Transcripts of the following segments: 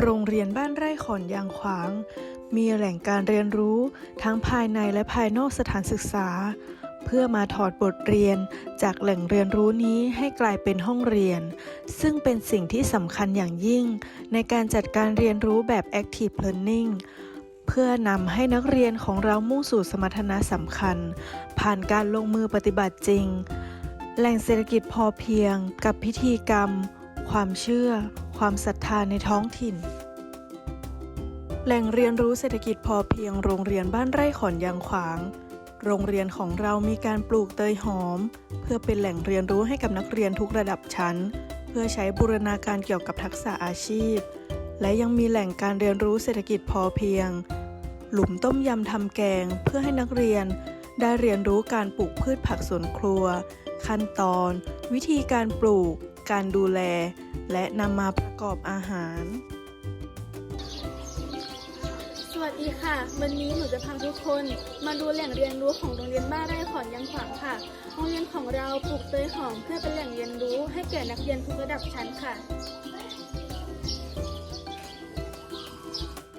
โรงเรียนบ้านไร่ขอนยางขวาง มีแหล่งการเรียนรู้ทั้งภายในและภายนอกสถานศึกษา เพื่อมาถอดบทเรียนจากแหล่งเรียนรู้นี้ให้กลายเป็นห้องเรียน ซึ่งเป็นสิ่งที่สำคัญอย่างยิ่ง ในการจัดการเรียนรู้แบบ active learning เพื่อนำให้นักเรียนของเรามุ่งสู่สมรรถนะสำคัญ ผ่านการลงมือปฏิบัติจริง แหล่งเศรษฐกิจพอเพียง กับพิธีกรรม ความเชื่อ ความศรัทธาในท้องถิ่น แหล่งเรียนรู้เศรษฐกิจพอเพียงโรงเรียนบ้านไร่ขอนยางขวาง โรงเรียนของเรามีการปลูกเตยหอม เพื่อเป็นแหล่งเรียนรู้ให้กับนักเรียนทุกระดับชั้น เพื่อใช้บูรณาการเกี่ยวกับทักษะอาชีพ และยังมีแหล่งการเรียนรู้เศรษฐกิจพอเพียง หลุมต้มยำทำแกง เพื่อให้นักเรียน ได้เรียนรู้การปลูกพืชผักสวนครัว ขั้นตอน วิธีการปลูก การดูแล และนำมาประกอบอาหาร ดีค่ะ วันนี้หนูจะพาทุกคน มาดูแหล่งเรียนรู้ของโรงเรียนบ้านไร่ขอนยังขวางค่ะ โรงเรียนของเราปลูกเตยหอมเพื่อเป็นแหล่งเรียนรู้ให้แก่นักเรียนทุกระดับชั้นค่ะ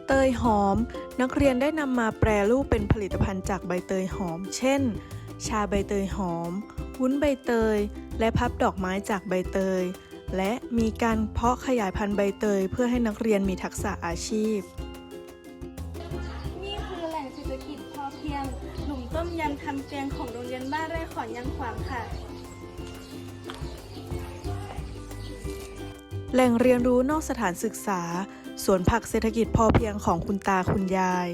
เตยหอม นักเรียนได้นำมาแปรรูปเป็นผลิตภัณฑ์จากใบเตยหอม เช่น ชาใบเตยหอม วุ้นใบเตย และพับดอกไม้จากใบเตย และมีการเพาะขยายพันธุ์ใบเตย เพื่อให้นักเรียนมีทักษะอาชีพ ต้มยำทำแกงของโรงเรียนบ้านไร่ขอนยังขวางค่ะ แหล่งเรียนรู้นอกสถานศึกษา สวนผักเศรษฐกิจพอเพียงของคุณตาคุณยาย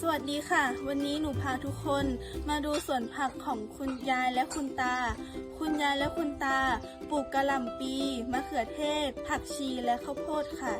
สวัสดีค่ะ วันนี้หนูพาทุกคนมาดูสวนผักของคุณยายและคุณตา คุณยายและคุณตา ปลูกกระหล่ำปี มะเขือเทศ ผักชีและข้าวโพดค่ะ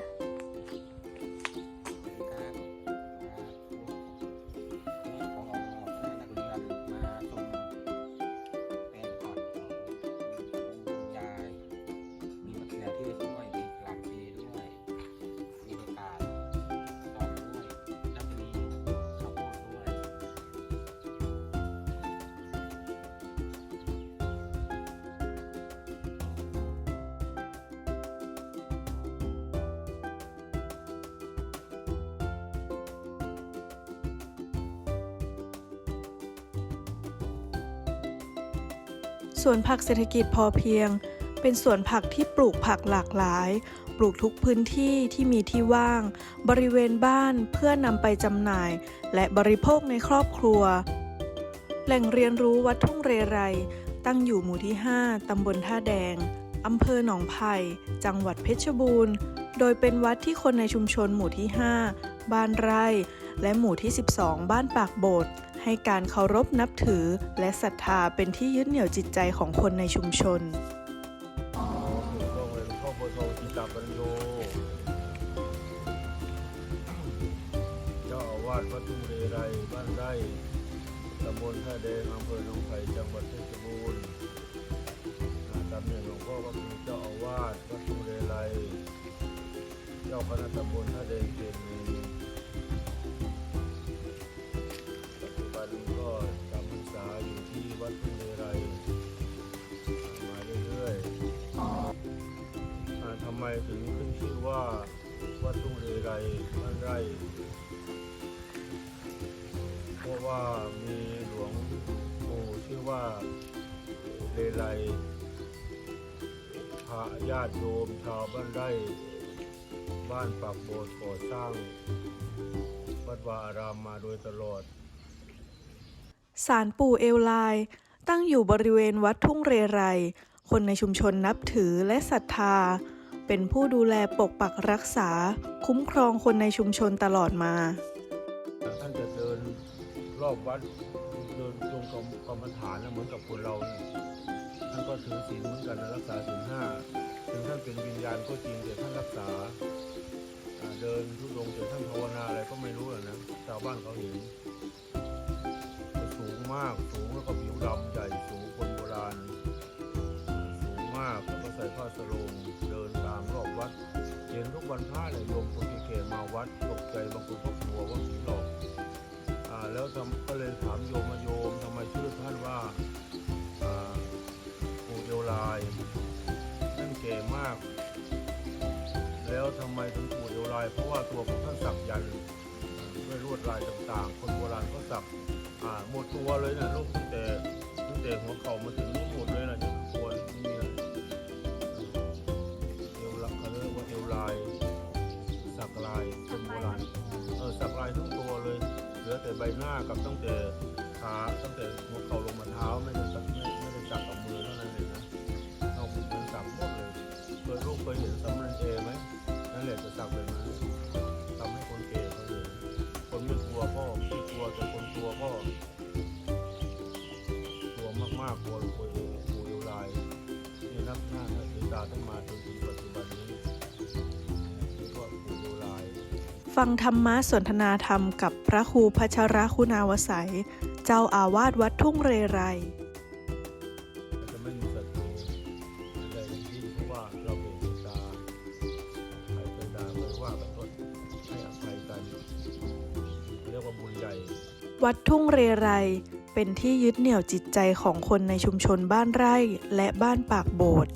วนผักเศรษฐกิจพอเพียง เป็นสวนผักที่ปลูกผักหลากหลาย ปลูกทุกพื้นที่ที่มีที่ว่าง บริเวณบ้านเพื่อนำไปจำหน่าย และบริโภคในครอบครัว แหล่งเรียนรู้วัดทุ่งเรไร ตั้งอยู่หมู่ที่ 5 ตำบลท่าแดงอำเภอหนองไผ่ จังหวัดเพชรบูรณ์ โดยเป็นวัดที่คนในชุมชนหมู่ที่ 5 บ้านไร่ และหมู่ที่ 12 บ้านปากโบด ให้การเคารพนับถือ และศรัทธาเป็นที่ยึดเหนี่ยวจิตใจของคนในชุมชนก็เป็นพ่อโพธิ์ทองจิตาปัญโยเจ้าอาวาสวัดทุ่งเรไรบ้านไร่ตำบลท่าแดงอำเภอหนองไผ่จังหวัดเพชรบูรณ์อ่าตำแหน่งหลวงพ่อก็คือเจ้าอาวาสวัดทุ่งเรไรเจ้าคณะตำบลท่าแดงเขตหนึ่งุก็จำพรรษาอยู่ที่วัดทุ่งเรไรมาเรื่อยๆทำไมถึงขึ้นชื่อว่าวัดทุ่งเรไรบ้านไร่เพราะว่ามีหลวงปู่ชื่อว่าเรไรพระญาติโยมชาวบ้านไร่ บ้านปากโบสถ์ก่อสร้าง วัดวาอารามมาโดยตลอด ศาลปู่เอลไลน์ตั้งอยู่บริเวณวัดทุ่งเรไร คนในชุมชนนับถือและศรัทธา เป็นผู้ดูแลปกปักรักษา คุ้มครองคนในชุมชนตลอดมา ท่านจะเดินรอบวัดเดินตรงกรรมกรรมฐานนะเหมือนกับคนเราเนี่ยท่านก็ถือศีลเหมือนกันนะรักษาศีลห้าถึงท่านเป็นวิญญาณก็จริงแต่ท่านรักษาเดินทุดงค์แต่ท่านภาวนาอะไรก็ไม่รู้นะชาวบ้านเขาเห็น มากสูงแล้วก็ผิวดำใหญ่สูงคนโบราณ สูงมากแล้วก็ใส่ผ้าสโลงเดินตามรอบวัดเจ็ดเห็นทุกวันพระเลยโยมคนแก่ๆมาวัดตกใจบางคนก็กลัวว่าผีหลอกอ่าแล้วทำก็เลยถามโยมมาโยมทำไมชื่อท่านว่าอ่าปู่เอวลายท่านแก่มาก แล้วทำไมถึงปู่เอวลาย เพราะว่าตัวของท่านสักยันด้วยลวดลายต่างๆ คนโบราณก็สัก อ่าหมดตัวเลยนะลูกตั้งแต่ตั้งแต่หัวเข่ามาถึงนี่หมดเลยนะเนี่ยตัวไม่มีเลยเอวลักเขาเรียกว่าเอวลาย สักลายคนโบราณเออสักลายทั้งตัวเลย เหลือแต่ใบหน้ากับตั้งแต่ ฟังธรรมะสนทนาธรรมกับพระครูพัชรคุณาวสัย เจ้าอาวาสวัดทุ่งเรไรจะไม่มีศัตรูใดทั้งสิ้นเพราะว่าเราเป็นเมตตาใครเคยด่าเคยว่ากันก็ให้อภัยกันเรียกว่าบุญใหญ่ วัดทุ่งเรไร เป็นที่ยึดเหนี่ยวจิตใจของคนในชุมชนบ้านไร่และบ้านปากโบด